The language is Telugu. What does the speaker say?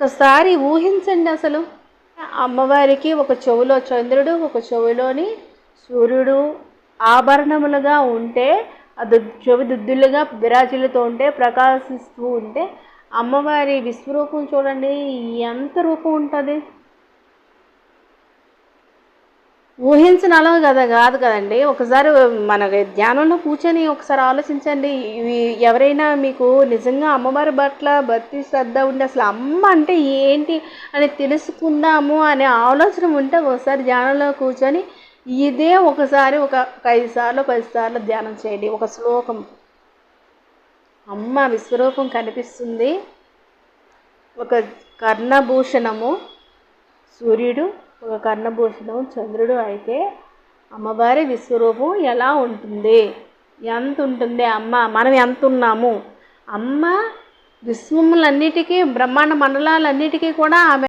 ఒక్కసారి ఊహించండి అసలు. అమ్మవారికి ఒక చెవులో చంద్రుడు ఒక చెవిలోని సూర్యుడు ఆభరణములుగా ఉంటే అది చెవి దుద్దులుగా విరాజిల్లుతూ ఉంటే ప్రకాశిస్తూ ఉంటే అమ్మవారి విశ్వరూపం చూడండి ఎంత రూపం ఉంటుంది? ఊహించిన అలా కదా కాదు కదండి. ఒకసారి మన ధ్యానంలో కూర్చొని ఒకసారి ఆలోచించండి. ఎవరైనా మీకు నిజంగా అమ్మవారి పట్ల భక్తి శ్రద్ధ ఉండి అసలు అమ్మ అంటే ఏంటి అని తెలుసుకుందాము అనే ఆలోచన ఉంటే ఒకసారి ధ్యానంలో కూర్చొని ఇదే ఒకసారి ఒక ఒక ఐదు సార్లు పది సార్లు ధ్యానం చేయండి. ఒక శ్లోకం. అమ్మ విశ్వరూపం కనిపిస్తుంది. ఒక కర్ణభూషణము. సూర్యుడు ఒక కర్ణభూషణం చంద్రుడు అయితే అమ్మవారి విశ్వరూపం ఎలా ఉంటుంది? ఎంత ఉంటుంది అమ్మ? మనం ఎంత ఉన్నాము అమ్మ విశ్వములన్నిటికీ బ్రహ్మాండ మండలాలన్నిటికీ కూడా ఆమె